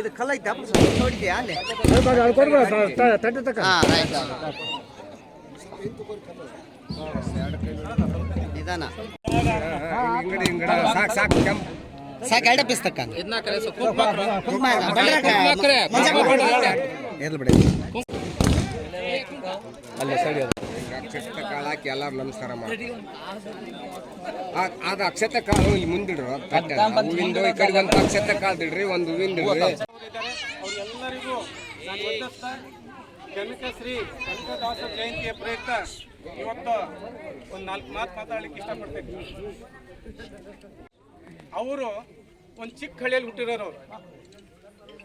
ಇದು ಕಲ್ಲ ಐತೆ ನೋಡಿದ್ಯಾ ಅಲ್ಲಿ? ತಟ್ಟೆ ತಕ್ಕ ಹಾಂ ರೈಟ್ ನಿಧಾನ ಸಾಕು ಸಾಕು ಕೆಂಪು. ಸಾಕು ಎರಡೇ ಪೀಸ್ ತಕ್ಕ. ಕುಂಕುಮ ಎರ್ಲು ಬಿಡಿ. ಅಲ್ಲೇ ಸರಿ ಅದು ಅಕ್ಷತೆ ಕಾಳು ಹಾಕಿ ಎಲ್ಲರೂ ನಮಸ್ಕಾರ ಮಾಡಿ ಅದು ಅಕ್ಷತ ಕಾಳು ಇಲ್ಲಿ ಮುಂದಿಡ್ರು ಹೂವಿಂದು ಈ ಕಡೆಗೆ ಒಂದು ಅಕ್ಷತೆ ಕಾಳು ದಿಡ್ರಿ ಒಂದು ಹೂವಿಂದ ಇಡ್ರಿ ಅವರೆಲ್ಲರಿಗೂ ನಾನು ವಂದಿಸ್ತಾ ಕನಕಶ್ರೀ ಕನಕದಾಸ ಜಯಂತಿಯ ಪ್ರಯುಕ್ತ ಇವತ್ತು ಒಂದು ನಾಲ್ಕು ಮಾತು ಮಾತಾಡ್ಲಿಕ್ಕೆ ಇಷ್ಟಪಡ್ತೇನೆ. ಅವರು ಒಂದು ಚಿಕ್ಕ ಹಳ್ಳಿಯಲ್ಲಿ ಹುಟ್ಟಿರೋರು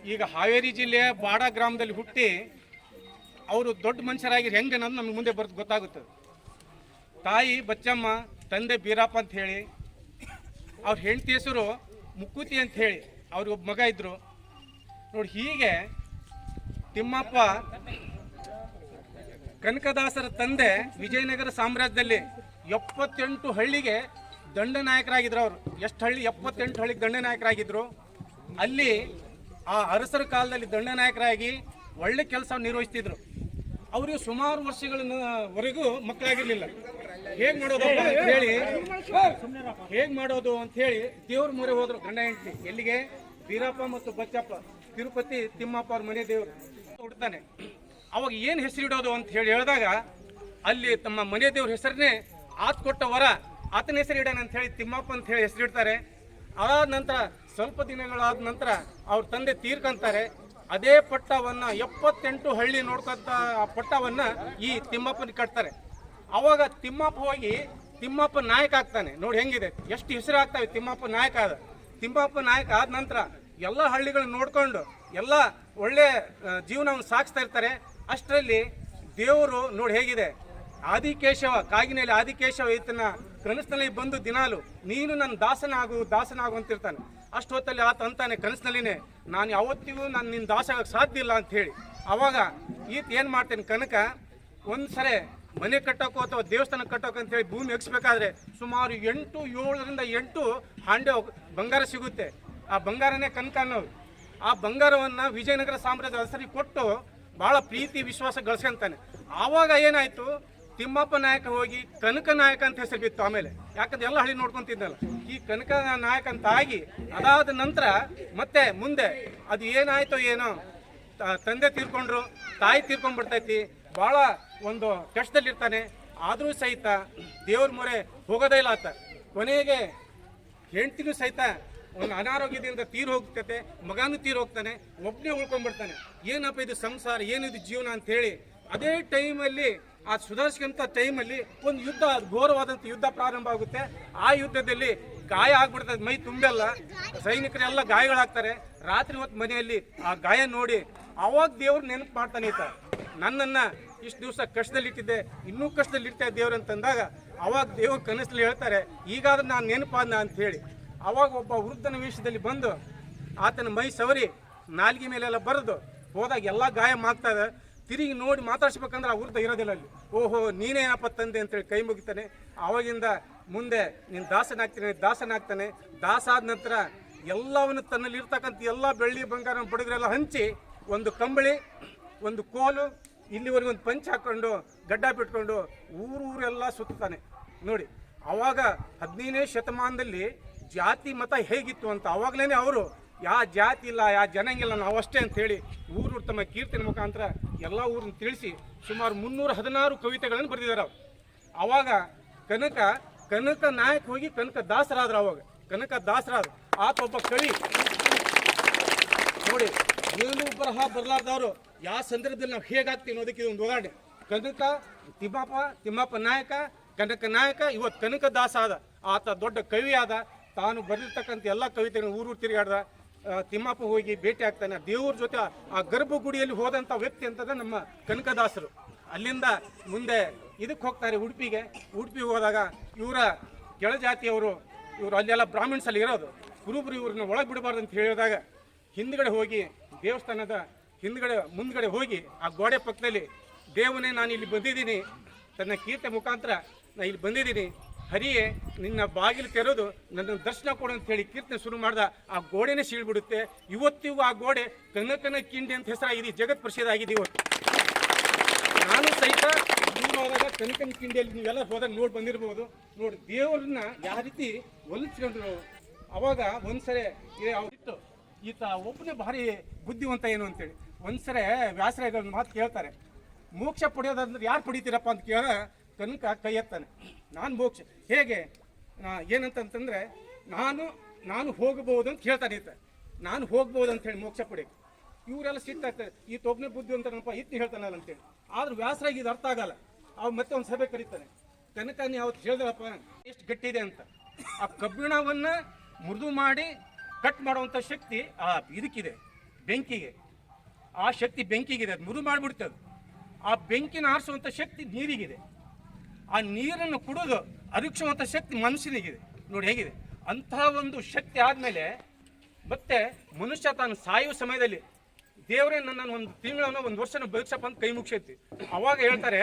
ಈಗ ಹಾವೇರಿ ಜಿಲ್ಲೆಯ ಬಾಡ ಗ್ರಾಮದಲ್ಲಿ ಹುಟ್ಟಿ ಅವರು ದೊಡ್ಡ ಮನುಷ್ಯರಾಗಿ ಹೆಂಗೆ ಅನ್ನೋದು ನಮ್ಗೆ ಮುಂದೆ ಬರೋದು ಗೊತ್ತಾಗುತ್ತೆ ತಾಯಿ, ಬಚ್ಚಮ್ಮ, ತಂದೆ ಬೀರಪ್ಪ ಅಂತ ಹೇಳಿ, ಅವ್ರ ಹೆಂಡತಿ ಹೆಸರು ಮುಕ್ಕುತಿ ಅಂತ ಹೇಳಿ, ಅವ್ರಿಗೆ ಒಬ್ಬ ಮಗ ಇದ್ರು. ನೋಡಿ ಹೀಗೆ ತಿಮ್ಮಪ್ಪ, ಕನಕದಾಸರ ತಂದೆ ವಿಜಯನಗರ ಸಾಮ್ರಾಜ್ಯದಲ್ಲಿ ಎಪ್ಪತ್ತೆಂಟು ಹಳ್ಳಿಗೆ ದಂಡನಾಯಕರಾಗಿದ್ರು ಅವರು. ಎಷ್ಟು ಹಳ್ಳಿ? ಎಪ್ಪತ್ತೆಂಟು ಹಳ್ಳಿಗೆ ದಂಡನಾಯಕರಾಗಿದ್ರು ಅಲ್ಲಿ ಆ ಅರಸರ ಕಾಲದಲ್ಲಿ ದಂಡನಾಯಕರಾಗಿ ಒಳ್ಳೆ ಕೆಲಸ ನಿರ್ವಹಿಸ್ತಿದ್ರು. ಅವರಿಗೆ ಸುಮಾರು ವರ್ಷಗಳವರೆಗೂ ಮಕ್ಕಳಾಗಿರ್ಲಿಲ್ಲ. ಹೇಗ್ ಮಾಡೋದು ಅಂತ ಹೇಳಿ, ಹೇಗ್ ಮಾಡೋದು ಅಂತ ಹೇಳಿ ದೇವ್ರ ಮೊರೆ ಹೋದ್ರು ಗಂಡ ಹೆಂಡತಿ. ಎಲ್ಲಿಗೆ? ವೀರಪ್ಪ ಮತ್ತು ಬಚ್ಚಪ್ಪ, ತಿರುಪತಿ ತಿಮ್ಮಪ್ಪ ಅವ್ರ ಮನೆ ದೇವ್ರು. ಹುಡ್ತಾನೆ. ಅವಾಗ ಏನು ಹೆಸರಿಡೋದು ಅಂತ ಹೇಳಿ ಹೇಳಿದಾಗ, ಅಲ್ಲಿ ತಮ್ಮ ಮನೆ ದೇವ್ರ ಹೆಸರನ್ನೇ ಆತ್ ಕೊಟ್ಟ ವರ, ಆತನ ಹೆಸರು ಇಡೋಣ ಅಂತ ಹೇಳಿ ತಿಮ್ಮಪ್ಪ ಅಂತ ಹೇಳಿ ಹೆಸರಿಡ್ತಾರೆ ಅದಾದ ನಂತರ ಸ್ವಲ್ಪ ದಿನಗಳಾದ ನಂತರ ಅವ್ರ ತಂದೆ ತೀರ್ಕಂತಾರೆ. ಅದೇ ಪಟ್ಟವನ್ನ ಎಪ್ಪತ್ತೆಂಟು ಹಳ್ಳಿ ನೋಡ್ಕೊಂತ ಪಟ್ಟವನ್ನ ಈ ತಿಮ್ಮಪ್ಪನ ಕಟ್ತಾರೆ. ಅವಾಗ ತಿಮ್ಮಪ್ಪ ಹೋಗಿ ತಿಮ್ಮಪ್ಪ ನಾಯಕ ಆಗ್ತಾನೆ. ನೋಡಿ ಹೆಂಗಿದೆ? ಎಷ್ಟು ಹೆಸರು ಆಗ್ತಾವೆ ತಿಮ್ಮಪ್ಪ ನಾಯಕ ಆದ. ತಿಮ್ಮಪ್ಪ ನಾಯಕ ಆದ ನಂತರ ಎಲ್ಲ ಹಳ್ಳಿಗಳನ್ನ ನೋಡ್ಕೊಂಡು ಎಲ್ಲ ಒಳ್ಳೆ ಜೀವನವನ್ನು ಸಾಗಿಸ್ತಾ ಇರ್ತಾರೆ. ಅಷ್ಟರಲ್ಲಿ ದೇವರು ನೋಡಿ ಹೇಗಿದೆ? ಆದಿಕೇಶವ ಕಾಗಿನಲ್ಲಿ ಆದಿಕೇಶವ ಈತನ ಕನಸಿನಲ್ಲಿ ಬಂದು ದಿನಾಲು, ನೀನು ನನ್ನ ದಾಸನಾಗು ದಾಸನಾಗು ಅಂತಿರ್ತಾನೆ. ಅಷ್ಟು ಹೊತ್ತಲ್ಲಿ ಆತ ಅಂತಾನೆ ಕನಸಿನಲ್ಲಿನೇ, ನಾನು ಯಾವತ್ತಿಗೂ ನಾನು ನಿನ್ನ ದಾಸ ಆಗಕ್ಕೆ ಸಾಧ್ಯ ಇಲ್ಲ ಅಂತ ಹೇಳಿ. ಅವಾಗ ಈತ ಏನು ಮಾಡ್ತೇನೆ ಕನಕ ಒಂದು ಸರಿ ಮನೆ ಕಟ್ಟೋಕ್ಕೋ ಅಥವಾ ದೇವಸ್ಥಾನ ಕಟ್ಟೋಕೆ ಅಂತ ಹೇಳಿ ಭೂಮಿ ಎಗ್ಸ್ಬೇಕಾದ್ರೆ ಸುಮಾರು ಎಂಟು, ಏಳರಿಂದ ಎಂಟು ಹಾಂಡೆ ಬಂಗಾರ ಸಿಗುತ್ತೆ. ಆ ಬಂಗಾರನೇ ಕನಕ ಅನ್ನೋದು. ಆ ಬಂಗಾರವನ್ನು ವಿಜಯನಗರ ಸಾಮ್ರಾಜ್ಯ ಹೆಸರಿಗೆ ಕೊಟ್ಟು ಭಾಳ ಪ್ರೀತಿ, ವಿಶ್ವಾಸ ಗಳಿಸ್ಕೊಂತಾನೆ. ಆವಾಗ ಏನಾಯ್ತು ತಿಮ್ಮಪ್ಪ ನಾಯಕ ಹೋಗಿ ಕನಕ ನಾಯಕ ಅಂತ ಹೆಸರು ಬಿತ್ತು ಆಮೇಲೆ. ಯಾಕಂದ್ರೆ ಎಲ್ಲ ಹಳ್ಳಿ ನೋಡ್ಕೊಂತಿದ್ನಲ್ಲ. ಈ ಕನಕ ನಾಯಕ ಅಂತ ಆಗಿ ಅದಾದ ನಂತರ ಮತ್ತೆ ಮುಂದೆ ಅದು ಏನಾಯ್ತೋ ಏನೋ ತಂದೆ ತೀರ್ಕೊಂಡ್ರು, ತಾಯಿ ತೀರ್ಕೊಂಡ್ಬಿಡ್ತೈತಿ ಭಾಳ ಒಂದು ಕಷ್ಟದಲ್ಲಿರ್ತಾನೆ. ಆದರೂ ಸಹಿತ ದೇವ್ರ ಮೊರೆ ಹೋಗೋದೇ ಇಲ್ಲ ಆತ. ಕೊನೆಗೆ ಹೆಂಡ್ತಿನೂ ಸಹಿತ ಒಂದು ಅನಾರೋಗ್ಯದಿಂದ ತೀರ್ ಹೋಗ್ತೈತೆ, ಮಗನೂ ತೀರ್ ಹೋಗ್ತಾನೆ ಒಬ್ಬನೇ ಉಳ್ಕೊಂಡ್ಬಿಡ್ತಾನೆ. ಏನಪ್ಪ ಇದು ಸಂಸಾರ, ಏನಿದು ಜೀವನ ಅಂತ ಹೇಳಿ ಅದೇ ಟೈಮಲ್ಲಿ ಆ ಸುಧಾರಿಸ್ಕೊಂತ ಟೈಮಲ್ಲಿ ಒಂದು ಯುದ್ಧ ಘೋರವಾದಂಥ ಯುದ್ಧ ಪ್ರಾರಂಭ ಆಗುತ್ತೆ. ಆ ಯುದ್ಧದಲ್ಲಿ ಗಾಯ ಆಗ್ಬಿಡ್ತದೆ ಮೈ ತುಂಬೆಲ್ಲ. ಸೈನಿಕರೆಲ್ಲ ಗಾಯಗಳಾಗ್ತಾರೆ. ರಾತ್ರಿ ಹೊತ್ತು ಮನೆಯಲ್ಲಿ ಆ ಗಾಯ ನೋಡಿ ಅವಾಗ ದೇವ್ರು ನೆನಪು ಮಾಡ್ತಾನೆ ಈತ. ನನ್ನನ್ನು ಇಷ್ಟು ದಿವಸ ಕಷ್ಟದಲ್ಲಿಟ್ಟಿದ್ದೆ ಇನ್ನೂ ಕಷ್ಟದಲ್ಲಿ ಇರ್ತಾ ದೇವ್ರು ಅಂತಂದಾಗ ಅವಾಗ ದೇವ್ರ ಕನಸಲ್ಲಿ ಹೇಳ್ತಾರೆ, ಈಗಾದ್ರೂ ನಾನು ನೆನಪಾದ ಅಂತ ಹೇಳಿ. ಅವಾಗ ಒಬ್ಬ ವೃದ್ಧನ ವೇಷದಲ್ಲಿ ಬಂದು ಆತನ ಮೈ ಸವರಿ ನಾಲ್ಗೆ ಮೇಲೆಲ್ಲ ಬರೆದು ಹೋದಾಗ ಎಲ್ಲ ಗಾಯ ಮಾಡ್ತದೆ ತಿರುಗಿ ನೋಡಿ ಮಾತಾಡ್ಸ್ಬೇಕಂದ್ರೆ ಆ ಇರೋದಿಲ್ಲ ಅಲ್ಲಿ. ಓಹೋ ನೀನೇನಪ್ಪ ತಂದೆ ಅಂತೇಳಿ ಕೈ ಮುಗಿತಾನೆ. ಅವಾಗಿಂದ ಮುಂದೆ ನೀನು ದಾಸನಾಗ್ತಾನೆ ದಾಸನಾಗ್ತಾನೆ ದಾಸ ಆದ ನಂತರ ಎಲ್ಲವನ್ನು ತನ್ನಲ್ಲಿ ಇರ್ತಕ್ಕಂಥ ಎಲ್ಲ ಬೆಳ್ಳಿ ಬಂಗಾರ ಬಡಗರೆಲ್ಲ ಹಂಚಿ ಒಂದು ಕಂಬಳಿ, ಒಂದು ಕೋಲು, ಇಲ್ಲಿವರೆಗೆ ಒಂದು ಪಂಚ್ ಹಾಕ್ಕೊಂಡು ಗಡ್ಡ ಬಿಟ್ಕೊಂಡು ಊರು ಊರೆಲ್ಲ ಸುತ್ತಾನೆ. ನೋಡಿ, ಆವಾಗ ಹದಿನೈದನೇ ಶತಮಾನದಲ್ಲಿ ಜಾತಿ ಮತ ಹೇಗಿತ್ತು ಅಂತ ಆವಾಗಲೇ ಅವರು, ಯಾ ಜಾತಿ ಇಲ್ಲ, ಯಾ ಜನಂಗಿಲ್ಲ ನಾವು ಅಷ್ಟೇ ಅಂತ ಹೇಳಿ ಊರು ತಮ್ಮ ಕೀರ್ತನೆ ಮುಖಾಂತರ ಎಲ್ಲ ಊರನ್ನು ತಿಳಿಸಿ ಸುಮಾರು ಮುನ್ನೂರ ಹದಿನಾರು ಕವಿತೆಗಳನ್ನು ಬರೆದಿದ್ದಾರೆ ಅವರು. ಆವಾಗ ಕನಕ ಕನಕ ನಾಯಕ ಹೋಗಿ ಕನಕ ದಾಸರಾದ್ರು ಅವಾಗ. ಕನಕ ದಾಸರಾದ್ರು. ಆತ ಒಬ್ಬ ಕವಿ. ನೋಡಿ ಏನು ಬರಹ ಬರಲಾರ್ದವರು ಯಾವ ಸಂದರ್ಭದಲ್ಲಿ ನಾವು ಹೇಗಾಗ್ತೀವಿ ಅನ್ನೋದಕ್ಕೆ ಇದೊಂದು ಉದಾಹರಣೆ. ಕನಕ, ತಿಮ್ಮಪ್ಪ ತಿಮ್ಮಪ್ಪ ನಾಯಕ, ಕನಕ ನಾಯಕ, ಇವತ್ತು ಕನಕ ದಾಸ ಆದ. ಆತ ದೊಡ್ಡ ಕವಿ ಆದ ತಾನು ಬರೆದಿರ್ತಕ್ಕಂಥ ಎಲ್ಲ ಕವಿತೆಗಳನ್ನು ಊರು ತಿರುಗಾಡ್ದ. ತಿಮ್ಮಪ್ಪ ಹೋಗಿ ಭೇಟಿ ಆಗ್ತಾನೆ. ದೇವ್ರ ಜೊತೆ ಆ ಗರ್ಭಗುಡಿಯಲ್ಲಿ ಹೋದಂಥ ವ್ಯಕ್ತಿ ಅಂತಂದ್ರೆ ನಮ್ಮ ಕನಕದಾಸರು. ಅಲ್ಲಿಂದ ಮುಂದೆ ಇದಕ್ಕೆ ಹೋಗ್ತಾರೆ ಉಡುಪಿಗೆ. ಉಡುಪಿಗೆ ಹೋದಾಗ ಇವರ ಕೆಳಜಾತಿಯವರು ಇವರು ಅಲ್ಲೆಲ್ಲ ಬ್ರಾಹ್ಮಿಣ್ಸ್ ಅಲ್ಲಿ ಇರೋದು. ಕುರುಬರು ಇವ್ರನ್ನ ಒಳಗೆ ಬಿಡಬಾರ್ದು ಅಂತ ಹೇಳಿದಾಗ ಹಿಂದ್ಗಡೆ ಹೋಗಿ, ದೇವಸ್ಥಾನದ ಹಿಂದ್ಗಡೆ, ಮುಂದ್ಗಡೆ ಹೋಗಿ ಆ ಗೋಡೆ ಪಕ್ಕದಲ್ಲಿ ದೇವನೇ ನಾನು ಇಲ್ಲಿ ಬಂದಿದ್ದೀನಿ. ತನ್ನ ಕೀರ್ತಿ ಮುಖಾಂತರ ನಾನು ಇಲ್ಲಿ ಬಂದಿದ್ದೀನಿ. ಹರಿಯೇ, ನಿನ್ನ ಬಾಗಿಲು ತೆರೆದು ನನ್ನ ದರ್ಶನ ಕೊಡು ಅಂತ ಹೇಳಿ ಕೀರ್ತನೆ ಶುರು ಮಾಡಿದ, ಆ ಗೋಡೆನೇ ಸೀಳ್ಬಿಡುತ್ತೆ ಇವತ್ತಿಗೂ ಆ ಗೋಡೆ ಕನಕನ ಕಿಂಡಿ ಅಂತ ಹೆಸರಾಗಿದೆ ಜಗತ್ ಪ್ರಸಿದ್ಧ ಆಗಿದೆ ಇವತ್ತು ನಾನು ಸಹಿತ ಹೋದಾಗ ಕನಕನ ಕಿಂಡಿಯಲ್ಲಿ ನೀವೆಲ್ಲ ಹೋದಾಗ ನೋಡಿ ಬಂದಿರ್ಬೋದು. ನೋಡಿ, ದೇವರನ್ನ ಯಾವ ರೀತಿ ಒಲಿಸ್ಕೊಂಡ್ರು ಅವಾಗ ಒಂದ್ಸರಿ ಅವ್ರಿತ್ತು ಈತ ಒಬ್ಬನೇ ಭಾರಿ ಬುದ್ಧಿವಂತ ಏನು ಅಂತೇಳಿ. ಒಂದ್ಸರಿ ವ್ಯಾಸರ ಮಾತು ಕೇಳ್ತಾರೆ. ಮೋಕ್ಷ ಪಡೆಯೋದಂದ್ರೆ ಯಾರು ಪಡಿತೀರಪ್ಪ ಅಂತ ಕೇಳ ಕನಕ ಕೈ ಎತ್ತಾನೆ. ನಾನು ಮೋಕ್ಷ ಹೇಗೆ? ಏನಂತಂತಂದರೆ, ನಾನು ನಾನು ಹೋಗಬಹುದು ಅಂತ ಹೇಳ್ತಾನೆ ಈತ. ನಾನು ಹೋಗ್ಬೋದು ಅಂತ ಹೇಳಿ ಮೋಕ್ಷ ಪಡಿ ಇವರೆಲ್ಲ ಸಿಟ್ಟಾಗ್ತಾರೆ ಈ ತೊಗ್ನೆ ಬುದ್ಧಿ ಅಂತಾನಪ್ಪ ಇತ್ತು ಹೇಳ್ತಾನಲ್ಲ ಅಂತೇಳಿ. ಆದ್ರೆ ವ್ಯಾಸರಾಗಿ ಇದು ಅರ್ಥ ಆಗಲ್ಲ. ಅವ್ ಮತ್ತೆ ಒಂದು ಸಭೆ ಕರೀತಾನೆ ಕನಕ ನೀವು ಅವತ್ತು ಹೇಳಿದ್ರಪ್ಪ ಎಷ್ಟು ಗಟ್ಟಿದೆ ಅಂತ. ಆ ಕಬ್ಬಿಣವನ್ನ ಮೃದು ಮಾಡಿ ಕಟ್ ಮಾಡುವಂಥ ಶಕ್ತಿ ಆ ಇದಕ್ಕಿದೆ, ಬೆಂಕಿಗೆ. ಆ ಶಕ್ತಿ ಬೆಂಕಿಗಿದೆ, ಅದು ಮೃದು ಮಾಡಿಬಿಡ್ತದೆ. ಆ ಬೆಂಕಿನ ಆರಿಸುವಂಥ ಶಕ್ತಿ ನೀರಿಗಿದೆ. ಆ ನೀರನ್ನು ಕುಡಿದು ಅರಿಕ್ಷುವಂಥ ಶಕ್ತಿ ಮನುಷ್ಯನಿಗಿದೆ. ನೋಡಿ ಹೇಗಿದೆ. ಅಂತಹ ಒಂದು ಶಕ್ತಿ ಆದಮೇಲೆ ಮತ್ತೆ ಮನುಷ್ಯ ತಾನು ಸಾಯುವ ಸಮಯದಲ್ಲಿ ದೇವರೇ ನನ್ನನ್ನು ಒಂದು ತಿಂಗಳನ್ನ ಒಂದು ವರ್ಷನ ಬದುಕಪ್ಪ ಅಂತ ಕೈ ಮುಗಿಸೈತಿ. ಅವಾಗ ಹೇಳ್ತಾರೆ,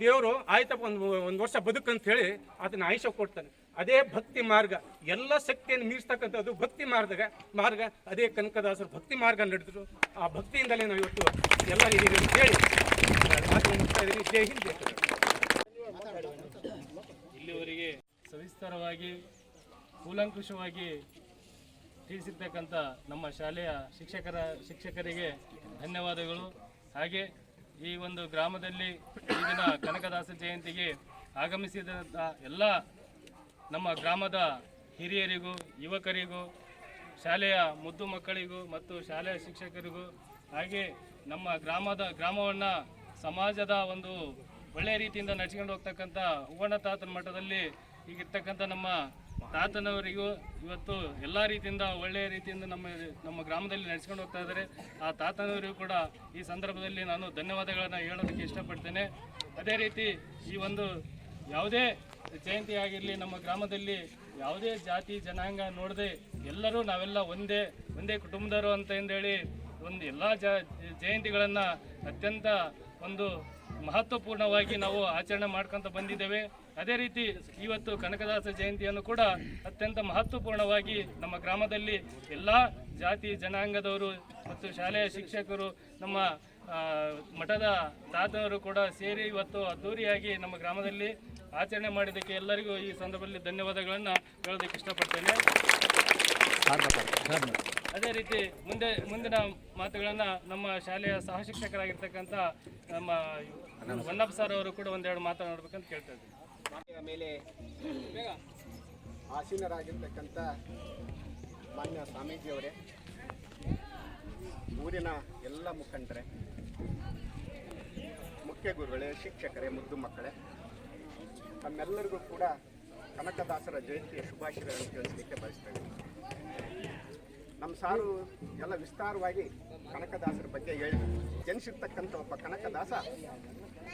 ದೇವರು ಆಯ್ತಪ್ಪ ಒಂದು ಒಂದು ವರ್ಷ ಬದುಕಂತ ಹೇಳಿ ಅದನ್ನ ಆಯುಷ ಕೊಡ್ತಾನೆ. ಅದೇ ಭಕ್ತಿ ಮಾರ್ಗ. ಎಲ್ಲ ಶಕ್ತಿಯನ್ನು ಮೀರಿಸ್ತಕ್ಕಂಥದ್ದು ಭಕ್ತಿ ಮಾರ್ಗ ಮಾರ್ಗ. ಅದೇ ಕನಕದಾಸರು ಭಕ್ತಿ ಮಾರ್ಗ ನಡೆದ್ರು. ಆ ಭಕ್ತಿಯಿಂದಲೇ ನಾವು ಇವತ್ತು ಎಲ್ಲ ಹೇಳಿ ಜೈ ಹಿಂದ್ ಜೈ ಕರ್ನಾಟಕ. ಇಲ್ಲಿವರೆಗೆ ಸವಿಸ್ತಾರವಾಗಿ ಕೂಲಂಕುಷವಾಗಿ ತಿಳಿಸಿರ್ತಕ್ಕಂಥ ನಮ್ಮ ಶಾಲೆಯ ಶಿಕ್ಷಕರ, ಶಿಕ್ಷಕರಿಗೆ ಧನ್ಯವಾದಗಳು. ಹಾಗೆ ಈ ಒಂದು ಗ್ರಾಮದಲ್ಲಿ ಈ ದಿನ ಕನಕದಾಸ ಜಯಂತಿಗೆ ಆಗಮಿಸಿದಂಥ ಎಲ್ಲ ನಮ್ಮ ಗ್ರಾಮದ ಹಿರಿಯರಿಗೂ, ಯುವಕರಿಗೂ, ಶಾಲೆಯ ಮುದ್ದು ಮಕ್ಕಳಿಗೂ ಮತ್ತು ಶಾಲೆಯ ಶಿಕ್ಷಕರಿಗೂ, ಹಾಗೆ ನಮ್ಮ ಗ್ರಾಮದ, ಗ್ರಾಮವನ್ನು ಸಮಾಜದ ಒಂದು ಒಳ್ಳೆಯ ರೀತಿಯಿಂದ ನಡೆಸಿಕೊಂಡು ಹೋಗ್ತಕ್ಕಂಥ ತಾತನ ಮಠದಲ್ಲಿ ಈಗಿರ್ತಕ್ಕಂಥ ನಮ್ಮ ತಾತನವರಿಗೂ ಇವತ್ತು ಎಲ್ಲ ರೀತಿಯಿಂದ ಒಳ್ಳೆಯ ರೀತಿಯಿಂದ ನಮ್ಮ ನಮ್ಮ ಗ್ರಾಮದಲ್ಲಿ ನಡೆಸ್ಕೊಂಡು ಹೋಗ್ತಾ ಇದ್ದಾರೆ. ಆ ತಾತನವರಿಗೂ ಕೂಡ ಈ ಸಂದರ್ಭದಲ್ಲಿ ನಾನು ಧನ್ಯವಾದಗಳನ್ನು ಹೇಳೋದಕ್ಕೆ ಇಷ್ಟಪಡ್ತೇನೆ. ಅದೇ ರೀತಿ ಈ ಒಂದು ಯಾವುದೇ ಜಯಂತಿ ಆಗಿರಲಿ, ನಮ್ಮ ಗ್ರಾಮದಲ್ಲಿ ಯಾವುದೇ ಜಾತಿ, ಜನಾಂಗ ನೋಡದೆ ಎಲ್ಲರೂ ನಾವೆಲ್ಲ ಒಂದೇ ಒಂದೇ ಕುಟುಂಬದವರು ಅಂತ ಹೇಳಿ ಒಂದು ಎಲ್ಲ ಜಯಂತಿಗಳನ್ನು ಅತ್ಯಂತ ಒಂದು ಮಹತ್ವಪೂರ್ಣವಾಗಿ ನಾವು ಆಚರಣೆ ಮಾಡ್ಕೊತ ಬಂದಿದ್ದೇವೆ. ಅದೇ ರೀತಿ ಇವತ್ತು ಕನಕದಾಸ ಜಯಂತಿಯನ್ನು ಕೂಡ ಅತ್ಯಂತ ಮಹತ್ವಪೂರ್ಣವಾಗಿ ನಮ್ಮ ಗ್ರಾಮದಲ್ಲಿ ಎಲ್ಲ ಜಾತಿ ಜನಾಂಗದವರು ಮತ್ತು ಶಾಲೆಯ ಶಿಕ್ಷಕರು, ನಮ್ಮ ಮಠದ ತಾತನವರು ಕೂಡ ಸೇರಿ ಇವತ್ತು ಅದ್ದೂರಿಯಾಗಿ ನಮ್ಮ ಗ್ರಾಮದಲ್ಲಿ ಆಚರಣೆ ಮಾಡಿದ್ದಕ್ಕೆ ಎಲ್ಲರಿಗೂ ಈ ಸಂದರ್ಭದಲ್ಲಿ ಧನ್ಯವಾದಗಳನ್ನು ಹೇಳೋದಕ್ಕೆ ಇಷ್ಟಪಡ್ತೇನೆ. ಅದೇ ರೀತಿ ಮುಂದೆ, ಮುಂದಿನ ಮಾತುಗಳನ್ನು ನಮ್ಮ ಶಾಲೆಯ ಸಹ ಶಿಕ್ಷಕರಾಗಿರ್ತಕ್ಕಂಥ ನಮ್ಮ ಹೊನ್ನಪ್ಪ ಸರ್ ಅವರು ಕೂಡ ಒಂದೆರಡು ಮಾತನಾಡ್ಬೇಕಂತ ಕೇಳ್ತಾ ಇದ್ದೀನಿ. ಮೇಲೆ ಆಸೀನರಾಗಿರ್ತಕ್ಕಂಥ ಮಾನ್ಯ ಸ್ವಾಮೀಜಿಯವರೇ, ಊರಿನ ಎಲ್ಲ ಮುಖಂಡರೇ, ಮುಖ್ಯ ಗುರುಗಳೇ, ಶಿಕ್ಷಕರೇ, ಮುದ್ದು ಮಕ್ಕಳೇ, ತಮ್ಮೆಲ್ಲರಿಗೂ ಕೂಡ ಕನಕದಾಸರ ಜಯಂತಿಯ ಶುಭಾಶಯಗಳನ್ನು ತಿಳಿಸಲಿಕ್ಕೆ ಬಯಸ್ತೇನೆ ನಮ್ಮ ಸಾರು ಎಲ್ಲ ವಿಸ್ತಾರವಾಗಿ ಕನಕದಾಸರ ಬಗ್ಗೆ ಹೇಳಿ. ಜನಿಸಿರ್ತಕ್ಕಂಥ ಒಬ್ಬ ಕನಕದಾಸ,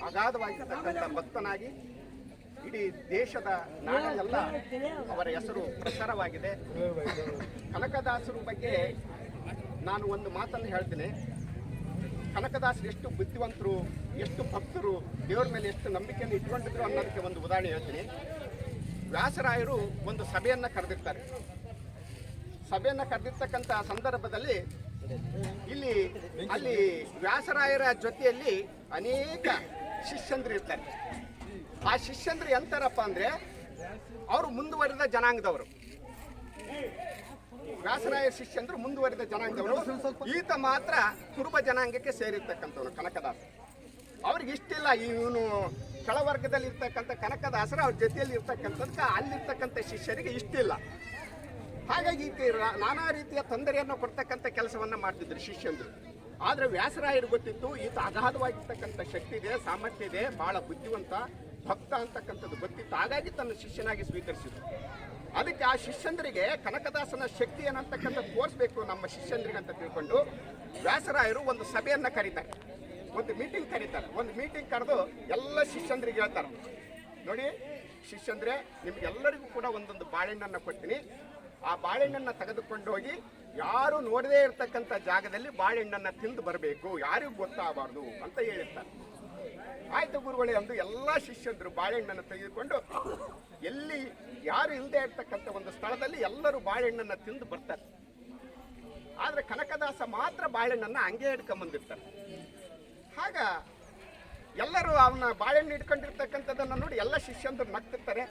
ಅಗಾಧವಾಗಿರ್ತಕ್ಕಂಥ ಭಕ್ತನಾಗಿ ಇಡೀ ದೇಶದ ನಾಡಲ್ಲ ಅವರ ಹೆಸರು ಪ್ರಸಾರವಾಗಿದೆ. ಕನಕದಾಸರ ಬಗ್ಗೆ ನಾನು ಒಂದು ಮಾತನ್ನು ಹೇಳ್ತೀನಿ. ಕನಕದಾಸರು ಎಷ್ಟು ಬುದ್ಧಿವಂತರು, ಎಷ್ಟು ಭಕ್ತರು, ದೇವರ ಮೇಲೆ ಎಷ್ಟು ನಂಬಿಕೆಯನ್ನು ಇಟ್ಕೊಂಡಿದ್ರು ಅನ್ನೋದಕ್ಕೆ ಒಂದು ಉದಾಹರಣೆ ಹೇಳ್ತೀನಿ. ವ್ಯಾಸರಾಯರು ಒಂದು ಸಭೆಯನ್ನು ಕರೆದಿರ್ತಾರೆ. ಸಭೆಯನ್ನು ಕರೆದಿರ್ತಕ್ಕಂಥ ಸಂದರ್ಭದಲ್ಲಿ ಇಲ್ಲಿ, ಅಲ್ಲಿ ವ್ಯಾಸರಾಯರ ಜೊತೆಯಲ್ಲಿ ಅನೇಕ ಶಿಷ್ಯಂದ್ರು ಇರ್ತಾರೆ ಆ ಶಿಷ್ಯಂದ್ರೆ ಎಂತಾರಪ್ಪ ಅಂದ್ರೆ ಅವರು ಮುಂದುವರಿದ ಜನಾಂಗದವರು. ವ್ಯಾಸರಾಯ ಶಿಷ್ಯಂದ್ರು ಮುಂದುವರಿದ ಜನಾಂಗದವರು. ಈತ ಮಾತ್ರ ಕುರುಬ ಜನಾಂಗಕ್ಕೆ ಸೇರಿರ್ತಕ್ಕಂಥವ್ರು ಕನಕದಾಸ. ಅವ್ರಿಗೆ ಇಷ್ಟಿಲ್ಲ, ಇವನು ಕೆಳವರ್ಗದಲ್ಲಿ ಇರ್ತಕ್ಕಂಥ ಕನಕದಾಸರು, ಅವ್ರ ಜೊತೆಯಲ್ಲಿ ಇರ್ತಕ್ಕಂಥದ್ದು ಅಲ್ಲಿರ್ತಕ್ಕಂಥ ಶಿಷ್ಯರಿಗೆ ಇಷ್ಟಿಲ್ಲ. ಹಾಗಾಗಿ ಈತ ನಾನಾ ರೀತಿಯ ತೊಂದರೆಯನ್ನು ಕೊಡ್ತಕ್ಕಂಥ ಕೆಲಸವನ್ನ ಮಾಡ್ತಿದ್ರು ಶಿಷ್ಯಂದ್ರು. ಆದ್ರೆ ವ್ಯಾಸರಾಯರು ಗೊತ್ತಿತ್ತು, ಈತ ಅಗಾಧವಾಗಿರ್ತಕ್ಕಂಥ ಶಕ್ತಿ ಇದೆ, ಸಾಮರ್ಥ್ಯ ಇದೆ, ಬಹಳ ಬುದ್ಧಿವಂತ ಭಕ್ತ ಅಂತಕ್ಕಂಥದ್ದು. ಗೊತ್ತಿತ್ತು ಹಾಗಾಗಿ ತನ್ನ ಶಿಷ್ಯನಾಗಿ ಸ್ವೀಕರಿಸಿದ್ರು. ಅದಕ್ಕೆ ಆ ಶಿಷ್ಯಂದರಿಗೆ ಕನಕದಾಸನ ಶಕ್ತಿ ಏನಂತಕ್ಕಂಥ ತೋರಿಸ್ಬೇಕು ನಮ್ಮ ಶಿಷ್ಯಂದ್ರಿಗೆ ಅಂತ ತಿಳ್ಕೊಂಡು ವ್ಯಾಸರಾಯರು ಒಂದು ಸಭೆಯನ್ನು ಕರೀತಾರೆ. ಒಂದು ಮೀಟಿಂಗ್ ಕರೀತಾರೆ. ಒಂದು ಮೀಟಿಂಗ್ ಕರೆದು ಎಲ್ಲ ಶಿಷ್ಯಂದ್ರಿಗೆ ಹೇಳ್ತಾರೆ. ನೋಡಿ, ಶಿಷ್ಯಂದ್ರೆ ನಿಮ್ಗೆಲ್ಲರಿಗೂ ಕೂಡ ಒಂದೊಂದು ಬಾಳೆಹಣ್ಣನ್ನು ಕೊಡ್ತೀನಿ. ಆ ಬಾಳೆಹಣ್ಣನ್ನು ತೆಗೆದುಕೊಂಡು ಹೋಗಿ ಯಾರು ನೋಡದೇ ಇರತಕ್ಕಂಥ ಜಾಗದಲ್ಲಿ ಬಾಳೆಹಣ್ಣನ್ನು ತಿಂದು ಬರಬೇಕು. ಯಾರಿಗೂ ಗೊತ್ತಾಗಬಾರ್ದು ಅಂತ ಹೇಳಿರ್ತಾರೆ. ಆಯ್ತು ಗುರುಗಳೇ ಎಂದು ಎಲ್ಲ ಶಿಷ್ಯಂದರು ಬಾಳೆಹಣ್ಣನ್ನು ತೆಗೆದುಕೊಂಡು ಎಲ್ಲಿ ಯಾರು ಇಲ್ಲದೆ ಇರ್ತಕ್ಕಂಥ ಒಂದು ಸ್ಥಳದಲ್ಲಿ ಎಲ್ಲರೂ ಬಾಳೆಹಣ್ಣನ್ನು ತಿಂದು ಬರ್ತಾರೆ. ಆದ್ರೆ ಕನಕದಾಸ ಮಾತ್ರ ಬಾಳೆಹಣ್ಣನ್ನು ಹಂಗೆ ಹಿಡ್ಕೊಂಬಂದಿರ್ತಾರೆ. ಆಗ ಎಲ್ಲರೂ ಅವನ ಬಾಳೆಹಣ್ಣು ಹಿಡ್ಕೊಂಡಿರ್ತಕ್ಕಂಥದ್ದನ್ನು ನೋಡಿ ಎಲ್ಲ ಶಿಷ್ಯಂದರು ನಗ್ತಿರ್ತಾರೆ.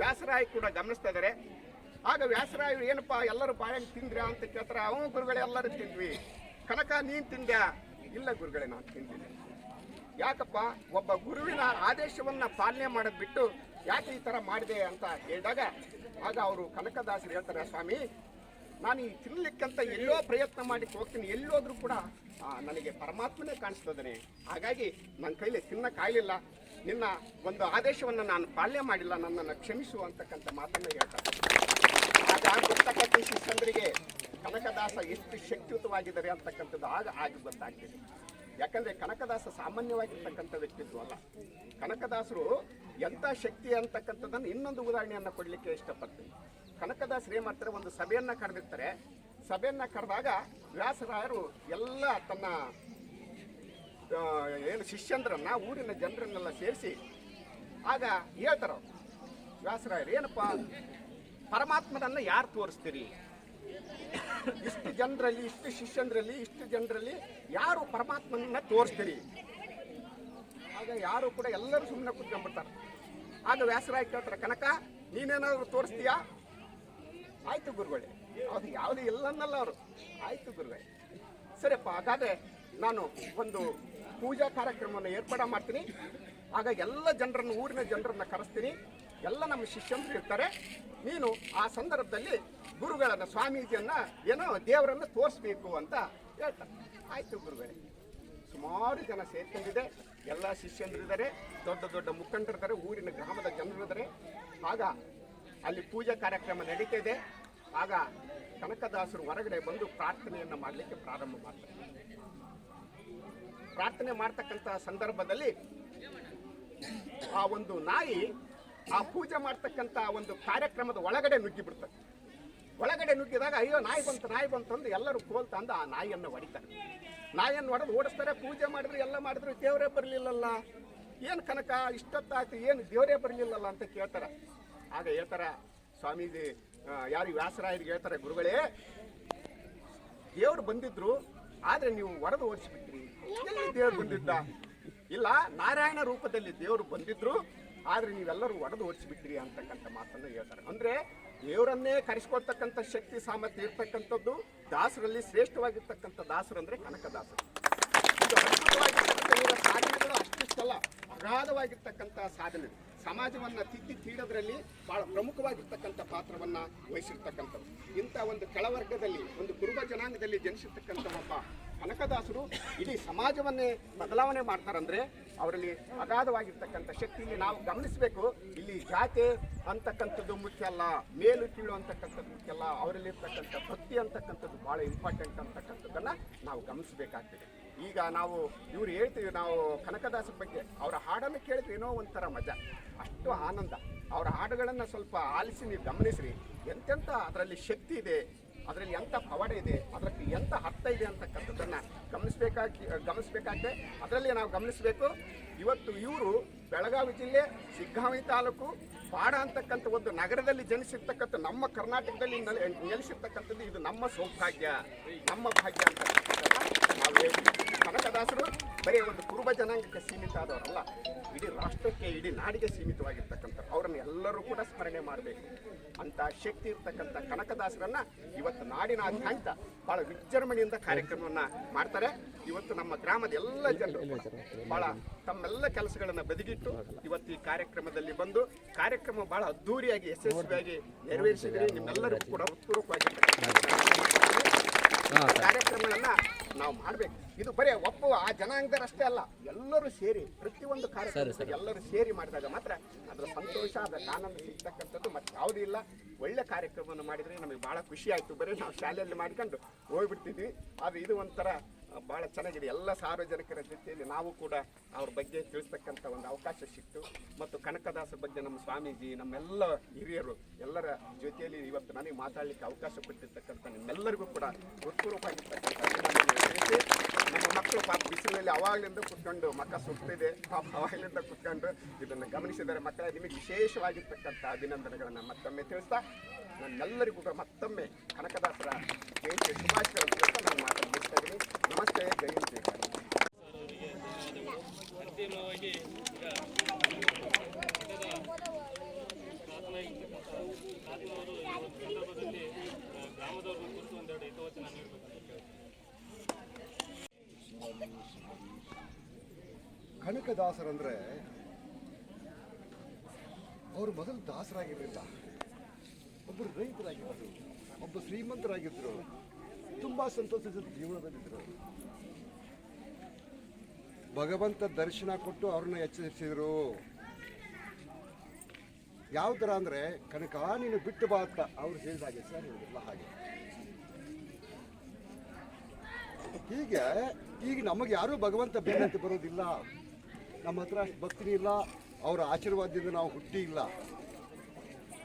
ವ್ಯಾಸರಾಯ ಕೂಡ ಗಮನಿಸ್ತಾ ಇದ್ದಾರೆ ಆಗ ವ್ಯಾಸರಾಯರು ಏನಪ್ಪ, ಎಲ್ಲರೂ ಬಾಳೆಹಣ್ಣು ತಿಂದ್ರಾ ಅಂತ ಕೇಳ್ತಾರೆ. ಅವನು ಗುರುಗಳೇ, ಎಲ್ಲರೂ ತಿಂದ್ವಿ. ಕನಕ, ನೀನು ತಿಂದ್ಯಾ? ಇಲ್ಲ ಗುರುಗಳೇ, ನಾನು ತಿಂದಿಲ್ಲ. ಯಾಕಪ್ಪ, ಒಬ್ಬ ಗುರುವಿನ ಆದೇಶವನ್ನ ಪಾಲನೆ ಮಾಡೋದು ಬಿಟ್ಟು ಯಾಕೆ ಈ ತರ ಮಾಡಿದೆ ಅಂತ ಹೇಳಿದಾಗ ಆಗ ಅವರು ಕನಕದಾಸರು ಹೇಳ್ತಾರೆ, ಸ್ವಾಮಿ, ನಾನು ಈ ತಿನ್ನಲಿಕ್ಕಂತ ಎಲ್ಲೋ ಪ್ರಯತ್ನ ಮಾಡಿ ಹೋಗ್ತೀನಿ, ಎಲ್ಲೋದ್ರೂ ಕೂಡ ನನಗೆ ಪರಮಾತ್ಮನೇ ಕಾಣಿಸ್ತದನೆ. ಹಾಗಾಗಿ ನನ್ನ ಕೈಲಿ ತಿನ್ನಕ್ಕಾಗಲಿಲ್ಲ ನಿನ್ನ ಒಂದು ಆದೇಶವನ್ನು ನಾನು ಪಾಲನೆ ಮಾಡಿಲ್ಲ, ನನ್ನನ್ನು ಕ್ಷಮಿಸು ಅಂತಕ್ಕಂಥ ಮಾತನ್ನು ಹೇಳ್ತಾರೆ. ಆಗ ಶಿಷ್ಯಂದ್ರಿಗೆ ಕನಕದಾಸ ಎಷ್ಟು ಶಕ್ತಿಯುತವಾಗಿದ್ದಾರೆ ಅಂತಕ್ಕಂಥದ್ದು ಆಗ ಆಗ ಗೊತ್ತಾಗ್ತಿದೆ. ಯಾಕಂದ್ರೆ ಕನಕದಾಸ ಸಾಮಾನ್ಯವಾಗಿರ್ತಕ್ಕಂಥ ವ್ಯಕ್ತಿತ್ವ ಅಲ್ಲ. ಕನಕದಾಸರು ಎಂಥ ಶಕ್ತಿ ಅಂತಕ್ಕಂಥದ್ದನ್ನು ಇನ್ನೊಂದು ಉದಾಹರಣೆಯನ್ನು ಕೊಡಲಿಕ್ಕೆ ಇಷ್ಟಪಡ್ತೀನಿ. ಕನಕದಾಸರು ಏನು ಮಾಡ್ತಾರೆ, ಒಂದು ಸಭೆಯನ್ನ ಕರೆದಿರ್ತಾರೆ. ಸಭೆಯನ್ನ ಕರೆದಾಗ ವ್ಯಾಸರಾಯರು ಎಲ್ಲ ತನ್ನ ಏನು ಶಿಷ್ಯಂದ್ರನ್ನ, ಊರಿನ ಜನರನ್ನೆಲ್ಲ ಸೇರಿಸಿ ಆಗ ಹೇಳ್ತಾರ ವ್ಯಾಸರಾಯರು, ಏನಪ್ಪ, ಪರಮಾತ್ಮನನ್ನ ಯಾರು ತೋರಿಸ್ತೀರಿ? ಇಷ್ಟು ಜನರಲ್ಲಿ, ಇಷ್ಟು ಶಿಷ್ಯಂದ್ರಲ್ಲಿ, ಇಷ್ಟು ಜನರಲ್ಲಿ ಯಾರು ಪರಮಾತ್ಮನನ್ನ ತೋರಿಸ್ತೀರಿ? ಆಗ ಯಾರು ಕೂಡ ಎಲ್ಲರೂ ಸುಮ್ಮನೆ ಕುತ್ಕೊಂಡ್ಬಿಡ್ತಾರೆ. ಆಗ ವ್ಯಾಸರಾಯ ಕೇಳ್ತಾರೆ, ಕನಕ, ನೀನೇನಾದ್ರು ತೋರಿಸ್ತೀಯಾ? ಆಯ್ತು ಗುರುಗಳೇ. ಅದು ಯಾವುದು ಇಲ್ಲನ್ನಲ್ಲ ಅವರು. ಆಯ್ತು ಗುರುಗಳೇ. ಸರಿಯಪ್ಪ, ಹಾಗಾದ್ರೆ ನಾನು ಒಂದು ಪೂಜಾ ಕಾರ್ಯಕ್ರಮವನ್ನು ಏರ್ಪಾಡ ಮಾಡ್ತೀನಿ. ಆಗ ಎಲ್ಲ ಜನರನ್ನು, ಊರಿನ ಜನರನ್ನ ಕರೆಸ್ತೀನಿ. ಎಲ್ಲ ನಮ್ಮ ಶಿಷ್ಯಂದ್ರು ಇರ್ತಾರೆ. ನೀನು ಆ ಸಂದರ್ಭದಲ್ಲಿ ಗುರುಗಳನ್ನ ಸ್ವಾಮೀಜಿಯನ್ನ ಏನೋ ದೇವರನ್ನ ತೋರಿಸ್ಬೇಕು ಅಂತ ಹೇಳ್ತಾರೆ. ಆಯ್ತು ಗುರುಗಳೇ, ಸುಮಾರು ಜನ ಸೇರ್ಕೊಂಡಿದೆ. ಎಲ್ಲ ಶಿಷ್ಯಂದ್ರಿದ್ದಾರೆ, ದೊಡ್ಡ ದೊಡ್ಡ ಮುಖಂಡರಿದ್ದಾರೆ, ಊರಿನ ಗ್ರಾಮದ ಜನರಿದ್ದಾರೆ. ಆಗ ಅಲ್ಲಿ ಪೂಜಾ ಕಾರ್ಯಕ್ರಮ ನಡೀತಾ ಇದೆ ಆಗ ಕನಕದಾಸರು ಹೊರಗಡೆ ಬಂದು ಪ್ರಾರ್ಥನೆಯನ್ನು ಮಾಡಲಿಕ್ಕೆ ಪ್ರಾರಂಭ ಮಾಡ್ತಾರೆ. ಪ್ರಾರ್ಥನೆ ಮಾಡ್ತಕ್ಕಂತಹ ಸಂದರ್ಭದಲ್ಲಿ ಆ ಒಂದು ನಾಯಿ ಆ ಪೂಜೆ ಮಾಡ್ತಕ್ಕಂಥ ಒಂದು ಕಾರ್ಯಕ್ರಮದ ಒಳಗಡೆ ನುಗ್ಗಿ ಬಿಡ್ತದೆ. ಒಳಗಡೆ ನುಗ್ಗಿದಾಗ, ಅಯ್ಯೋ, ನಾಯಿ ಬಂತು ನಾಯಿ ಬಂತು ಅಂದು ಎಲ್ಲರೂ ಕೋಲ್ ತಂದು ಆ ನಾಯಿಯನ್ನು ಹೊಡಿತಾರೆ. ನಾಯಿಯನ್ನು ಹೊಡೆದು ಓಡಿಸ್ತಾರೆ, ಪೂಜೆ ಮಾಡಿದ್ರು, ಎಲ್ಲ ಮಾಡಿದ್ರು, ದೇವರೇ ಬರಲಿಲ್ಲಲ್ಲ. ಏನು ಕನಕ, ಇಷ್ಟೊತ್ತಾಯ್ತು, ಏನು ದೇವರೇ ಬರಲಿಲ್ಲಲ್ಲ ಅಂತ ಕೇಳ್ತಾರೆ. ಆಗ ಹೇಳ್ತಾರ, ಸ್ವಾಮೀಜಿ ಯಾರು ವ್ಯಾಸರಾಯರಿಗೆ ಹೇಳ್ತಾರೆ, ಗುರುಗಳೇ, ದೇವ್ರು ಬಂದಿದ್ರು, ಆದ್ರೆ ನೀವು ಹೊಡೆದು ಓಡಿಸ್ಬಿಟ್ರಿ. ಎಲ್ಲಿ ದೇವ್ರು ಬಂದಿದ್ದ? ಇಲ್ಲ, ನಾರಾಯಣ ರೂಪದಲ್ಲಿ ದೇವರು ಬಂದಿದ್ರು, ಆದ್ರೆ ನೀವೆಲ್ಲರೂ ಒಡೆದು ಓಡಿಸ್ಬಿಟ್ರಿ ಅಂತಕ್ಕಂಥ ಮಾತನ್ನು ಹೇಳ್ತಾರೆ. ಅಂದ್ರೆ ದೇವರನ್ನೇ ಕರೆಸ್ಕೊಳ್ತಕ್ಕಂಥ ಶಕ್ತಿ, ಸಾಮರ್ಥ್ಯ ಇರ್ತಕ್ಕಂಥದ್ದು ದಾಸರಲ್ಲಿ ಶ್ರೇಷ್ಠವಾಗಿರ್ತಕ್ಕಂಥ ದಾಸರು ಅಂದ್ರೆ ಕನಕದಾಸರು. ಸಾಧನೆಗಳು ಅಷ್ಟಿಷ್ಟಲ್ಲ, ಅಗಾಧವಾಗಿರ್ತಕ್ಕಂಥ ಸಾಧನೆ. ಸಮಾಜವನ್ನ ತಿದ್ದಿ ತೀಡೋದ್ರಲ್ಲಿ ಬಹಳ ಪ್ರಮುಖವಾಗಿರ್ತಕ್ಕಂಥ ಪಾತ್ರವನ್ನ ವಹಿಸಿರ್ತಕ್ಕಂಥದ್ದು. ಇಂಥ ಒಂದು ಕೆಳವರ್ಗದಲ್ಲಿ, ಒಂದು ಕುರುಬ ಜನಾಂಗದಲ್ಲಿ ಜನಿಸಿರ್ತಕ್ಕಂಥ ಒಬ್ಬ ಕನಕದಾಸರು ಇಡೀ ಸಮಾಜವನ್ನೇ ಬದಲಾವಣೆ ಮಾಡ್ತಾರಂದ್ರೆ ಅವರಲ್ಲಿ ಅಗಾಧವಾಗಿರ್ತಕ್ಕಂಥ ಶಕ್ತಿಯಲ್ಲಿ ನಾವು ಗಮನಿಸಬೇಕು. ಇಲ್ಲಿ ಜಾತಿ ಅಂತಕ್ಕಂಥದ್ದು ಮುಖ್ಯ ಅಲ್ಲ, ಮೇಲು ಕೀಳು ಅಂತಕ್ಕಂಥದ್ದು ಮುಖ್ಯ ಅಲ್ಲ, ಅವರಲ್ಲಿರ್ತಕ್ಕಂಥ ಭಕ್ತಿ ಅಂತಕ್ಕಂಥದ್ದು ಬಹಳ ಇಂಪಾರ್ಟೆಂಟ್ ಅಂತಕ್ಕಂಥದ್ದನ್ನ ನಾವು ಗಮನಿಸಬೇಕಾಗ್ತದೆ. ಈಗ ನಾವು ಇವ್ರು ಹೇಳ್ತೀವಿ, ನಾವು ಕನಕದಾಸರ ಬಗ್ಗೆ, ಅವರ ಹಾಡನ್ನು ಕೇಳಿದ್ರೆ ಏನೋ ಒಂಥರ ಮಜಾ. ಅಷ್ಟು ಆನಂದ. ಅವರ ಹಾಡುಗಳನ್ನು ಸ್ವಲ್ಪ ಆಲಿಸಿ ನೀವು ಗಮನಿಸ್ರಿ. ಎಂತೆಂಥ ಅದರಲ್ಲಿ ಶಕ್ತಿ ಇದೆ ಅದರಲ್ಲಿ ಎಂಥ ಪವಾಡ ಇದೆ ಅದಕ್ಕೆ ಎಂಥ ಅರ್ಥ ಇದೆ ಅಂತಕ್ಕಂಥದ್ದನ್ನು ಗಮನಿಸಬೇಕಾಗಿ ಗಮನಿಸಬೇಕಾಗಿದೆ ಅದರಲ್ಲಿ ನಾವು ಗಮನಿಸಬೇಕು, ಇವತ್ತು ಇವರು ಬೆಳಗಾವಿ ಜಿಲ್ಲೆ ಸಿಗ್ಗಾವಿ ತಾಲೂಕು, ಪಾಡ ಅಂತಕ್ಕಂಥ ಒಂದು ನಗರದಲ್ಲಿ ಜನಿಸಿರ್ತಕ್ಕಂಥ ನಮ್ಮ ಕರ್ನಾಟಕದಲ್ಲಿ ನೆಲೆ- ನೆಲೆಸಿರ್ತಕ್ಕಂಥದ್ದು ಇದು ನಮ್ಮ ಸೌಭಾಗ್ಯ, ನಮ್ಮ ಭಾಗ್ಯ ಅಂತಕ್ಕಂಥದ್ದನ್ನ ನಾವು ಹೇಳ್ತೀವಿ. ಕನಕದಾಸರು ಬರೀ ಒಂದು ಕುರುಬ ಜನಾಂಗಕ್ಕೆ ಸೀಮಿತ ಆದವರಲ್ಲ ಇಡೀ ರಾಷ್ಟ್ರಕ್ಕೆ, ಇಡೀ ನಾಡಿಗೆ ಸೀಮಿತವಾಗಿರ್ತಕ್ಕಂಥ ಅವರನ್ನು ಎಲ್ಲರೂ ಕೂಡ ಸ್ಮರಣೆ ಮಾಡಬೇಕು. ಅಂತ ಶಕ್ತಿ ಇರ್ತಕ್ಕಂಥ ಕನಕದಾಸರನ್ನ ಇವತ್ತು ನಾಡಿನಾದ್ಯಂತ ಬಹಳ ವಿಜೃಂಭಣೆಯಿಂದ ಕಾರ್ಯಕ್ರಮವನ್ನ ಮಾಡ್ತಾರೆ. ಇವತ್ತು ನಮ್ಮ ಗ್ರಾಮದ ಎಲ್ಲ ಜನರು ಬಹಳ ತಮ್ಮೆಲ್ಲ ಕೆಲಸಗಳನ್ನ ಬದಿಗಿಟ್ಟು ಇವತ್ತು ಈ ಕಾರ್ಯಕ್ರಮದಲ್ಲಿ ಬಂದು ಕಾರ್ಯಕ್ರಮ ಬಹಳ ಅದ್ದೂರಿಯಾಗಿ ಯಶಸ್ವಿಯಾಗಿ ನೆರವೇರಿಸಿದ್ರಿ ನಿಮ್ಮೆಲ್ಲರಿಗೂ ಕೂಡ ಹೃತ್ಪೂರ್ವಕವಾಗಿ ಕಾರ್ಯಕ್ರಮಗಳನ್ನ ನಾವು ಮಾಡ್ಬೇಕು. ಇದು ಬರೀ ಒಬ್ಬ ಆ ಜನಾಂಗದರಷ್ಟೇ ಅಲ್ಲ ಎಲ್ಲರೂ ಸೇರಿ ಪ್ರತಿಯೊಂದು ಕಾರ್ಯಕ್ರಮ ಎಲ್ಲರೂ ಸೇರಿ ಮಾಡಿದಾಗ ಮಾತ್ರ ಅದರ ಸಂತೋಷ ಅದರ ಆನಂದ ಸಿಗ್ತಕ್ಕಂಥದ್ದು ಮತ್ತೆ ಯಾವುದೂ ಇಲ್ಲ. ಒಳ್ಳೆ ಕಾರ್ಯಕ್ರಮವನ್ನು ಮಾಡಿದ್ರೆ ನಮಗೆ ಬಹಳ ಖುಷಿ ಆಯ್ತು. ಬರೀ ನಾವು ಶಾಲೆಯಲ್ಲಿ ಮಾಡ್ಕೊಂಡು ಹೋಗ್ಬಿಡ್ತಿದ್ವಿ. ಅದು ಇದು ಒಂಥರ ಭಾಳ ಚೆನ್ನಾಗಿದೆ. ಎಲ್ಲ ಸಾರ್ವಜನಿಕರ ಜೊತೆಯಲ್ಲಿ ನಾವು ಕೂಡ ಅವ್ರ ಬಗ್ಗೆ ತಿಳಿಸ್ತಕ್ಕಂಥ ಒಂದು ಅವಕಾಶ ಸಿಕ್ತು. ಮತ್ತು ಕನಕದಾಸ ಬಗ್ಗೆ ನಮ್ಮ ಸ್ವಾಮೀಜಿ, ನಮ್ಮೆಲ್ಲ ಹಿರಿಯರು ಎಲ್ಲರ ಜೊತೆಯಲ್ಲಿ ಇವತ್ತು ನನಗೆ ಮಾತಾಡಲಿಕ್ಕೆ ಅವಕಾಶ ಕೊಟ್ಟಿರ್ತಕ್ಕಂಥ ನಿಮ್ಮೆಲ್ಲರಿಗೂ ಕೂಡ ಹೃತ್ಪೂರ್ವಕವಾಗಿರ್ತಕ್ಕಂಥ ಅಭಿನಂದನೆಗಳು. ನಮ್ಮ ಮಕ್ಕಳು ಪಾಪ ಬಿಸಿಲಲ್ಲಿ ಅವಾಗಲಿಂದ ಕುತ್ಕೊಂಡು ಮಕ್ಕ ಸುತ್ತಿದೆ ಪಾಪ ಅವಾಗಲಿಂದ ಕುತ್ಕೊಂಡು ಇದನ್ನು ಗಮನಿಸಿದರೆ ಮಕ್ಕಳ, ನಿಮಗೆ ವಿಶೇಷವಾಗಿರ್ತಕ್ಕಂಥ ಅಭಿನಂದನೆಗಳನ್ನು ಮತ್ತೊಮ್ಮೆ ತಿಳಿಸ್ತಾ ನನ್ನೆಲ್ಲರಿಗೂ ಕೂಡ ಮತ್ತೊಮ್ಮೆ ಕನಕದಾಸರ ಜಯಂತಿ ತಿಳಿಸ್ತಾ ನಾನು ಮಾತಾಡ್ತಾ ಇದ್ದೀನಿ ನಮಸ್ತೆ ಜೈ ಹಿಂದ್ ಜೈ ಕರ್ನಾಟಕ. ಕನಕದಾಸರಂದ್ರೆ ಅವರು ಮೊದಲು ದಾಸರಾಗಿರಲಿಲ್ಲ. ಒಬ್ಬರು ರೈತರಾಗಿದ್ದರು ಒಬ್ಬ ಶ್ರೀಮಂತರಾಗಿದ್ದರು ತುಂಬ ಸಂತೋಷದ ಜೀವನದಲ್ಲಿದ್ದರು ಭಗವಂತ ದರ್ಶನ ಕೊಟ್ಟು ಅವ್ರನ್ನ ಎಚ್ಚರಿಸಿದರು. ಯಾವ ಥರ ಅಂದರೆ, ಕನಕ, ನೀನು ಬಿಟ್ಟು ಬಾ ಅಂತ ಅವ್ರು ಹೇಳಿದ ಹಾಗೆ, ಸರ್ ಹೇಳಿದ್ರಲ್ಲ ಹಾಗೆ. ಹೀಗೆ, ಈಗ ನಮಗೆ ಯಾರೂ ಭಗವಂತ ಬೇರೆ ಬರೋದಿಲ್ಲ. ನಮ್ಮ ಹತ್ರ ಅಷ್ಟು ಭಕ್ತಿ ಇಲ್ಲ, ಅವರ ಆಶೀರ್ವಾದದಿಂದ ನಾವು ಹುಟ್ಟಿ ಇಲ್ಲ.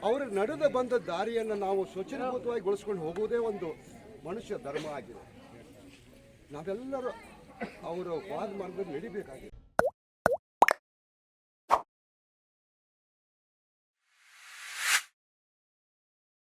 ಅವರ ನಡೆದ ಬಂದ ದಾರಿಯನ್ನು ನಾವು ಸ್ವಚ್ಛಭೂತವಾಗಿ ಗೊಳಿಸ್ಕೊಂಡು ಹೋಗುವುದೇ ಒಂದು ಮನುಷ್ಯ ಧರ್ಮ ಆಗಿದೆ. ನಾವೆಲ್ಲರೂ ಅವರ ವಾದ ಮಾರ್ಗದಲ್ಲಿ ನಡಿಬೇಕಾಗಿದೆ